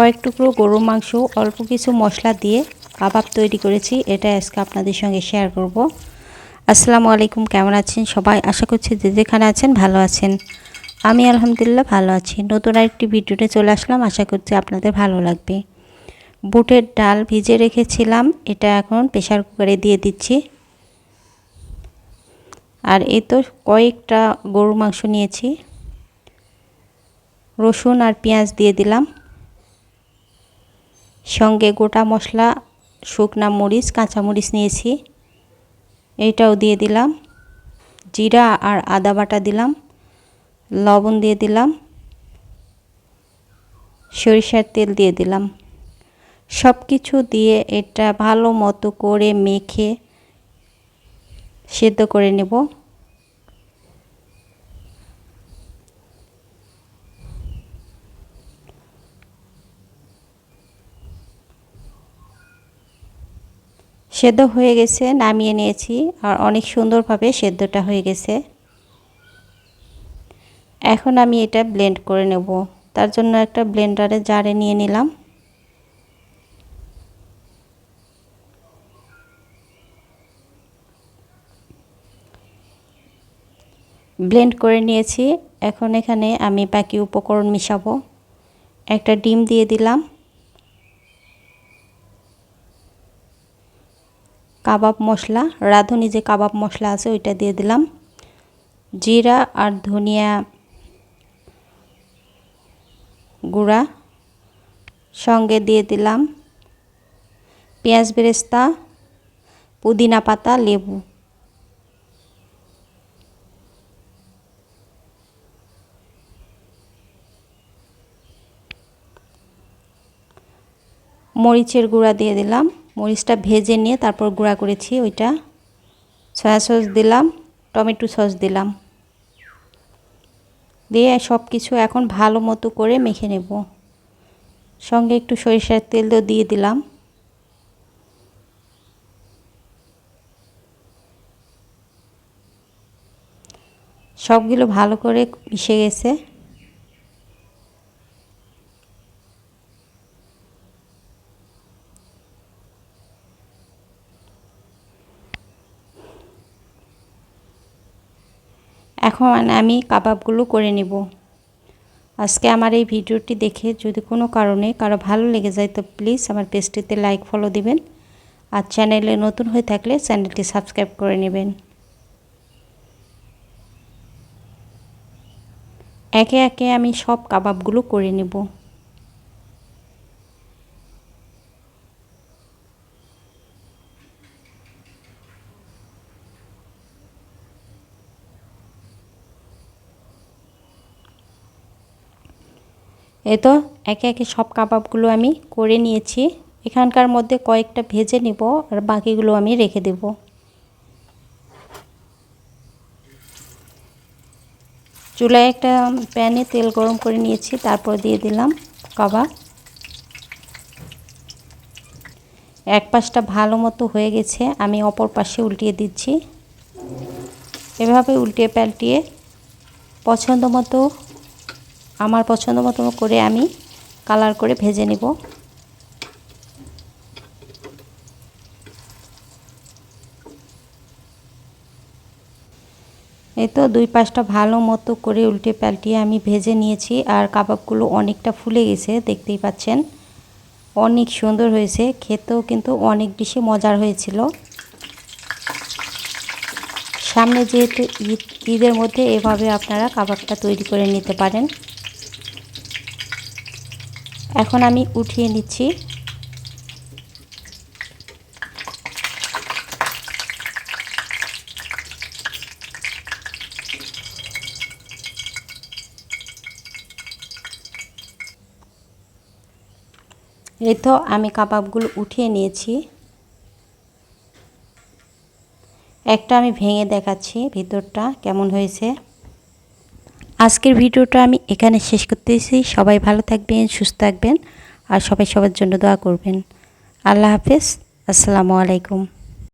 কয়েক টুকরো গরুর মাংস, অল্প কিছু মশলা দিয়ে কাবাব তৈরি করেছি। এটা আজকে আপনাদের সঙ্গে শেয়ার করব। আসসালামু আলাইকুম, কেমন আছেন সবাই? আশা করছি যে যেখানে আছেন ভালো আছেন। আমি আলহামদুলিল্লাহ ভালো আছি। নতুন আরেকটি ভিডিওতে চলে আসলাম। আশা করছি আপনাদের ভালো লাগবে। বুটের ডাল ভিজে রেখেছিলাম। এটা এখন প্রেশার কুকারে দিয়ে দিচ্ছি। আর এই তো কয়েকটা গরুর মাংস নিয়েছি। রসুন আর পেঁয়াজ দিয়ে দিলাম। সঙ্গে গোটা মশলা, শুকনা মরিচ, কাঁচা মরিচ নিয়েছি। এইটাও দিয়ে দিলাম। জিরা আর আদা বাটা দিলাম। লবণ দিয়ে দিলাম। সরিষার তেল দিয়ে দিলাম। সব কিছু দিয়ে এটা ভালো মতো করে মেখে সেদ্ধ করে নেব। সেদ্ধ হয়ে গেছে, নামিয়ে নিয়েছি আর অনেক সুন্দরভাবে সেদ্ধটা হয়ে গেছে। এখন আমি এটা ব্লেন্ড করে নেব। তার জন্য একটা ব্লেন্ডারে জারে নিয়ে নিলাম। ব্লেন্ড করে নিয়েছি। এখন এখানে আমি বাকি উপকরণ মিশাবো। একটা ডিম দিয়ে দিলাম। কাবাব মশলা, রাঁধুনি যে কাবাব মশলা আছে ওইটা দিয়ে দিলাম। জিরা আর ধনিয়া গুঁড়া সঙ্গে দিয়ে দিলাম। পেঁয়াজ বেরেস্তা, পুদিনা পাতা, লেবু। মরিচের গুঁড়া দিয়ে দিলাম। মরিচটা ভেজে নিয়ে তারপর গুঁড়া করেছি ওইটা। সয়া সস দিলাম, টমেটো সস দিলাম। দিয়ে সব কিছু এখন ভালো মতো করে মেখে নেব। সঙ্গে একটু সরিষার তেলও দিয়ে দিলাম। সবগুলো ভালো করে মিশে গেছে। এখন আমি কাবাবগুলো করে নেব। আজকে আমার এই ভিডিওটি দেখে যদি কোনো কারণে কারও ভালো লেগে যায়, তো প্লিজ আমার পেজটিতে লাইক, ফলো দিবেন। আর চ্যানেলে নতুন হয়ে থাকলে চ্যানেলটি সাবস্ক্রাইব করে নেবেন। একে একে আমি সব কাবাবগুলো করে নেব। এ তো, একে একে সব কাবাবগুলো আমি করে নিয়েছি। এখানকার মধ্যে কয়েকটা ভেজে নিব আর বাকিগুলো আমি রেখে দেব। চুলায় একটা প্যানে তেল গরম করে নিয়েছি, তারপর দিয়ে দিলাম কাবাব। এক পাশটা ভালো মতো হয়ে গেছে, আমি অপর পাশে উল্টিয়ে দিচ্ছি। এভাবে উল্টিয়ে পাল্টিয়ে পছন্দ মতো আমার পছন্দ মতো করে আমি কালার করে ভেজে নেব। এই তো দুই পাশটা ভালো মতো করে উল্টে পাল্টিয়ে আমি ভেজে নিয়েছি আর কাবাবগুলো অনেকটা ফুলে গেছে, দেখতেই পাচ্ছেন। অনেক সুন্দর হয়েছে, খেতেও কিন্তু অনেক বেশি মজার হয়েছিল। সামনে যেহেতু ঈদ, ঈদের মধ্যে এভাবে আপনারা কাবাবটা তৈরি করে নিতে পারেন। এখন আমি উঠিয়ে নিচ্ছি। এই তো আমি কাবাবগুলো উঠিয়ে নিয়েছি। একটা আমি ভেঙে দেখাচ্ছি ভিতরটা, কেমন হয়েছে? আজকের ভিডিওটা আমি এখানে শেষ করতেছি। সবাই ভালো থাকবেন, সুস্থ থাকবেন আর সবাই সবার জন্য দোয়া করবেন। আল্লাহ হাফেজ। আসসালামু আলাইকুম।